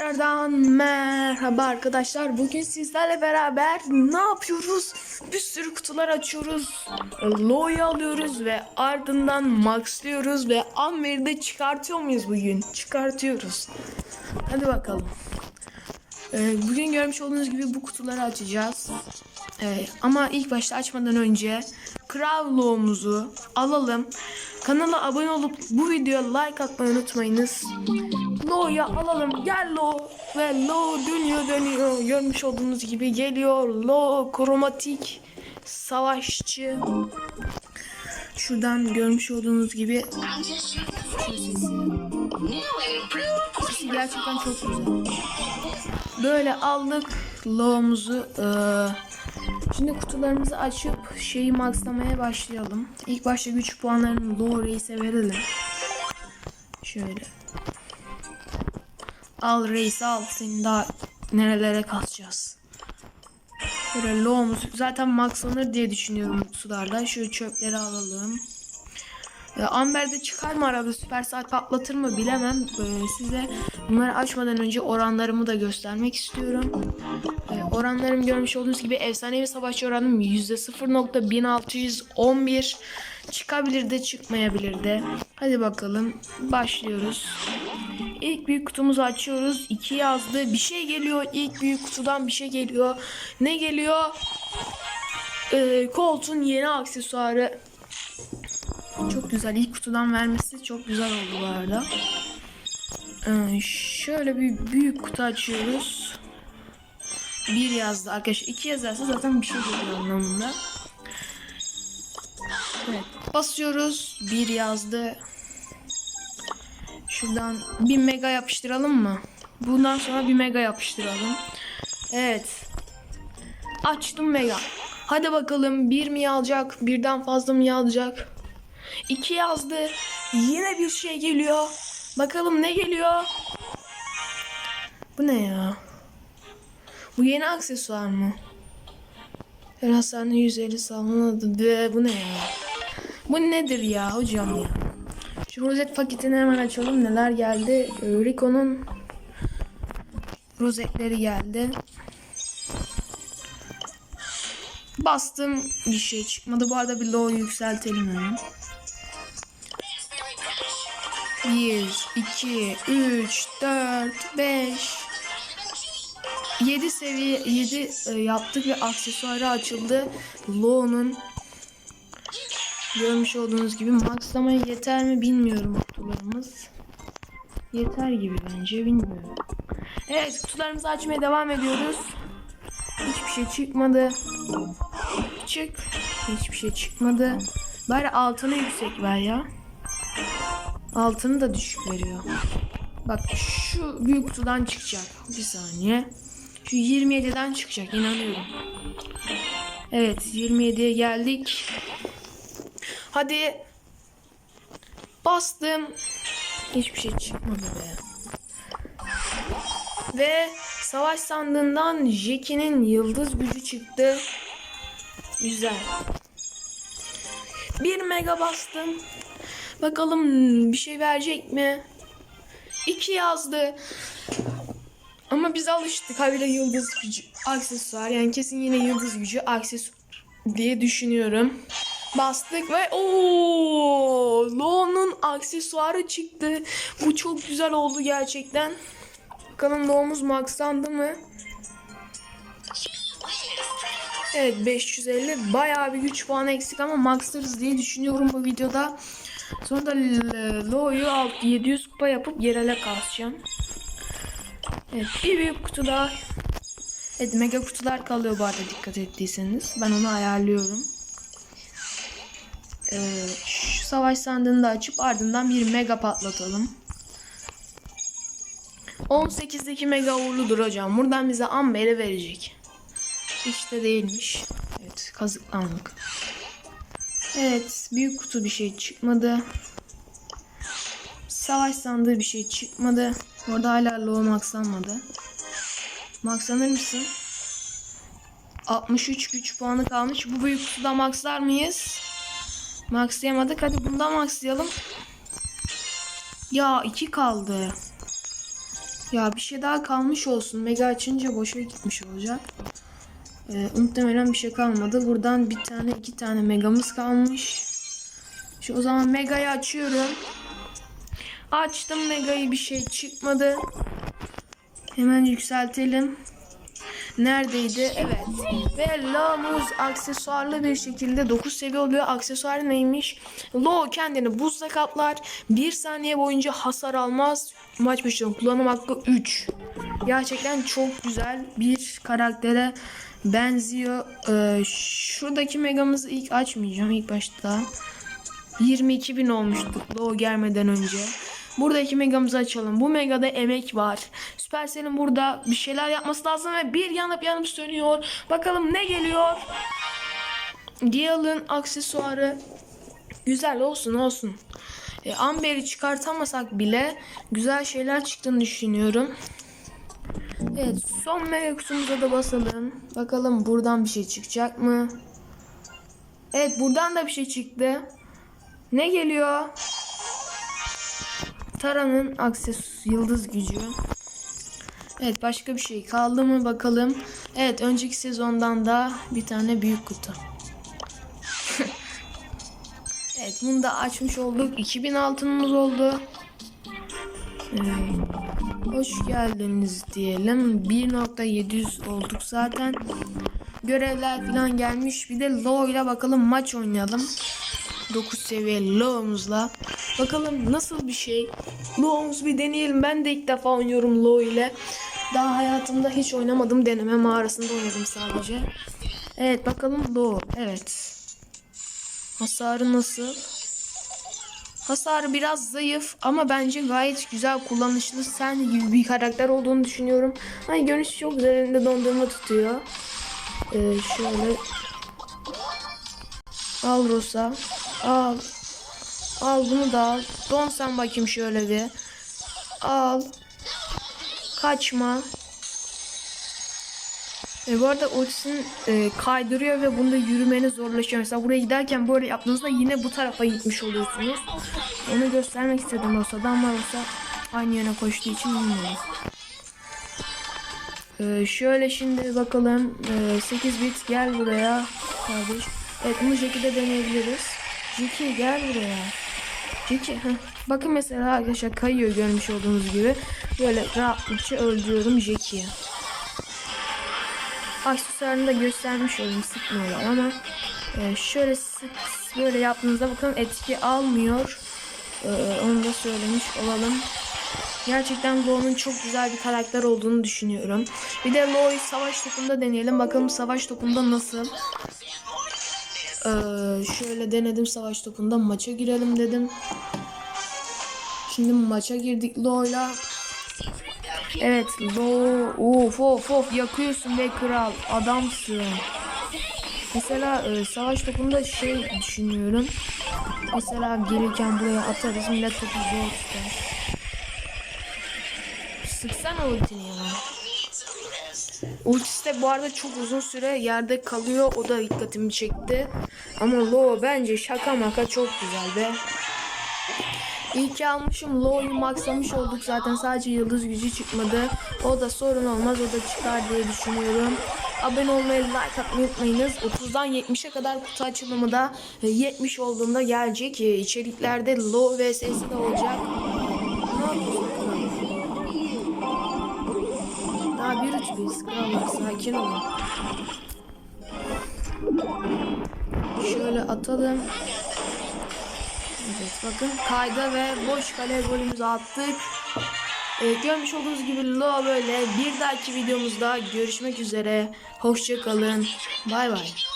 Tekrardan merhaba arkadaşlar. Bugün sizlerle beraber ne yapıyoruz? Bir sürü kutular açıyoruz. Lo'yu alıyoruz ve ardından maxlıyoruz ve Amber'i de çıkartıyor muyuz bugün? Çıkartıyoruz. Hadi bakalım. Ee, bugün görmüş olduğunuz gibi bu kutuları açacağız. Ee, ama ilk başta açmadan önce Kral Lo'muzu alalım. Kanala abone olup bu videoya like atmayı unutmayınız. Lo'yu alalım. Gel Lo. Ve Lo dönüyor dönüyor. Görmüş olduğunuz gibi geliyor. Lo kromatik savaşçı. Şuradan görmüş olduğunuz gibi gerçekten çok güzel. Böyle aldık Lo'muzu. Ee, şimdi kutularımızı açıp şeyi maxlamaya başlayalım. İlk başta güç puanlarını Lo Reis'e verelim. Şöyle. Al reis al seni daha nerelere kasacağız. Böyle Lo'muz zaten maxlanır diye düşünüyorum sularda. Şu çöpleri alalım. Ya Amber'de çıkar mı arada süper saat patlatır mı bilemem. Ee, size bunları açmadan önce oranlarımı da göstermek istiyorum. Ee, oranlarım görmüş olduğunuz gibi efsanevi savaşçı oranım %0.1611 çıkabilir de çıkmayabilir de. Hadi bakalım başlıyoruz. İlk büyük kutumuzu açıyoruz. 2 yazdı. Bir şey geliyor. İlk büyük kutudan bir şey geliyor. Ne geliyor? Ee, Colt'un yeni aksesuarı. Çok güzel. İlk kutudan vermesi çok güzel oldu bu arada. Ee, şöyle bir büyük kutu açıyoruz. Bir yazdı arkadaşlar. iki yazarsa zaten bir şey geliyor anlamında. Evet. Basıyoruz. Bir yazdı. Şuradan bir mega yapıştıralım mı? Bundan sonra bir mega yapıştıralım. Evet. Açtım mega. Hadi bakalım bir mi alacak? Birden fazla mı alacak? İki yazdı. Yine bir şey geliyor. Bakalım ne geliyor? Bu ne ya? Bu yeni aksesuar mı? Her hastane 150 salmanadı. De, bu ne ya? Bu nedir ya hocam ya? Şu rozet paketini hemen açalım. Neler geldi? Rico'nun rozetleri geldi. Bastım bir şey çıkmadı. Bu arada bir low yükseltelim hemen. 1, 2, 3, 4, 5 7 seviye 7 yaptık ve aksesuarı açıldı. Low'nun Görmüş olduğunuz gibi maxlamaya yeter mi bilmiyorum kutularımız. Yeter gibi bence bilmiyorum. Evet kutularımızı açmaya devam ediyoruz. Hiçbir şey çıkmadı. Çık. Hiçbir şey çıkmadı. Bari altını yüksek ver ya. Altını da düşük veriyor. Bak şu büyük kutudan çıkacak. Bir saniye. Şu 27'den çıkacak inanıyorum. Evet 27'ye geldik. Hadi. Bastım. Hiçbir şey çıkmadı be. Ve savaş sandığından Jackie'nin yıldız gücü çıktı. Güzel. Bir mega bastım. Bakalım bir şey verecek mi? İki yazdı. Ama biz alıştık. Habire yıldız gücü aksesuar. Yani kesin yine yıldız gücü aksesuar diye düşünüyorum. Bastık ve ooo Lo'nun aksesuarı çıktı. Bu çok güzel oldu gerçekten. Bakalım Lo'muz maxlandı mı? Evet 550 bayağı bir güç puanı eksik ama maxlarız diye düşünüyorum bu videoda. Sonra da Lo'yu 700 kupa yapıp yerele kasacağım. Evet bir büyük kutu daha. Evet mega kutular kalıyor bu arada dikkat ettiyseniz. Ben onu ayarlıyorum. Ee, şu savaş sandığını da açıp ardından bir mega patlatalım. 18'deki mega uğurludur hocam. Buradan bize Amber'i verecek. Hiç de değilmiş. Evet kazıklandık. Evet büyük kutu bir şey çıkmadı. Savaş sandığı bir şey çıkmadı. Orada hala low maxlanmadı. Maxlanır mısın? 63 güç puanı kalmış. Bu büyük kutuda maxlar mıyız? Maxlayamadık. Hadi bundan maxlayalım. Ya iki kaldı. Ya bir şey daha kalmış olsun. Mega açınca boşa gitmiş olacak. Ee, muhtemelen bir şey kalmadı. Buradan bir tane iki tane megamız kalmış. Şu o zaman megayı açıyorum. Açtım megayı bir şey çıkmadı. Hemen yükseltelim. Neredeydi? Evet. Ve La'mız aksesuarlı bir şekilde 9 seviye oluyor. Aksesuar neymiş? Lo kendini buzla kaplar. 1 saniye boyunca hasar almaz. Maç başına kullanım hakkı 3. Gerçekten çok güzel bir karaktere benziyor. Ee, şuradaki megamızı ilk açmayacağım ilk başta. 22 bin olmuştuk Lo gelmeden önce. Buradaki megamızı açalım. Bu megada emek var. Supercell'in burada bir şeyler yapması lazım ve bir yanıp yanıp sönüyor. Bakalım ne geliyor? Gale'ın aksesuarı güzel olsun olsun. E, Amber'i çıkartamasak bile güzel şeyler çıktığını düşünüyorum. Evet son mega kutumuza da basalım. Bakalım buradan bir şey çıkacak mı? Evet buradan da bir şey çıktı. Ne geliyor? Tara'nın akses yıldız gücü. Evet başka bir şey kaldı mı bakalım. Evet önceki sezondan da bir tane büyük kutu. evet bunu da açmış olduk. 2000 altınımız oldu. Evet. Hoş geldiniz diyelim. 1.700 olduk zaten. Görevler falan gelmiş. Bir de Lo ile bakalım maç oynayalım. 9 seviye Lo'muzla. Bakalım nasıl bir şey. Lo'muz bir deneyelim. Ben de ilk defa oynuyorum Lo ile. Daha hayatımda hiç oynamadım. Deneme mağarasında oynadım sadece. Evet bakalım Lo. Evet. Hasarı nasıl? Hasarı biraz zayıf ama bence gayet güzel kullanışlı. Sen gibi bir karakter olduğunu düşünüyorum. Hani görünüş çok güzel elinde dondurma tutuyor. Ee, şöyle Al Rosa. Al. Al bunu da al. Don sen bakayım şöyle bir. Al. Kaçma. E, bu arada ultisini e, kaydırıyor ve bunda yürümeniz zorlaşıyor. Mesela buraya giderken böyle yaptığınızda yine bu tarafa gitmiş oluyorsunuz. Onu göstermek istedim Rosa'dan ama Rosa aynı yöne koştuğu için bilmiyorum. Ee, şöyle şimdi bakalım. Ee, 8 bit gel buraya kardeş. Evet bunu Jackie'de deneyebiliriz. Jackie gel buraya. Heh. Bakın mesela arkadaşlar kayıyor görmüş olduğunuz gibi. Böyle rahatlıkça öldürüyorum Jackie'yi. Aksesuarını da göstermiş olayım sıkmıyorlar ama e, şöyle sık böyle yaptığınızda bakın etki almıyor. Ee, onu da söylemiş olalım. Gerçekten Lo'nun çok güzel bir karakter olduğunu düşünüyorum. Bir de Lo'yu savaş topunda deneyelim. Bakalım savaş topunda nasıl. Ee, şöyle denedim savaş topunda. Maça girelim dedim. Şimdi maça girdik Lo'yla. Evet Lo. Of of of yakıyorsun be kral. Adamsın. Mesela e, savaş topunda şey düşünüyorum. Mesela gelirken buraya atarız millet topu zor tutar. Sıksana ultini ya. Ultisi de bu arada çok uzun süre yerde kalıyor. O da dikkatimi çekti. Ama Lo bence şaka maka çok güzel be. İyi ki almışım. Lo'yu maxlamış olduk zaten. Sadece yıldız gücü çıkmadı. O da sorun olmaz. O da çıkar diye düşünüyorum. Abone olmayı, like atmayı unutmayınız. 30'dan 70'e kadar kutu açılımı da e, 70 olduğunda gelecek. E, İçeriklerde Lo vs de olacak. Ne yapıyorsun? Biz krallar sakin olun. Şöyle atalım. Evet bakın kayda ve boş kale golümüzü attık. Ee, görmüş olduğunuz gibi Lo böyle bir dahaki videomuzda görüşmek üzere. Hoşça kalın. Bay bay.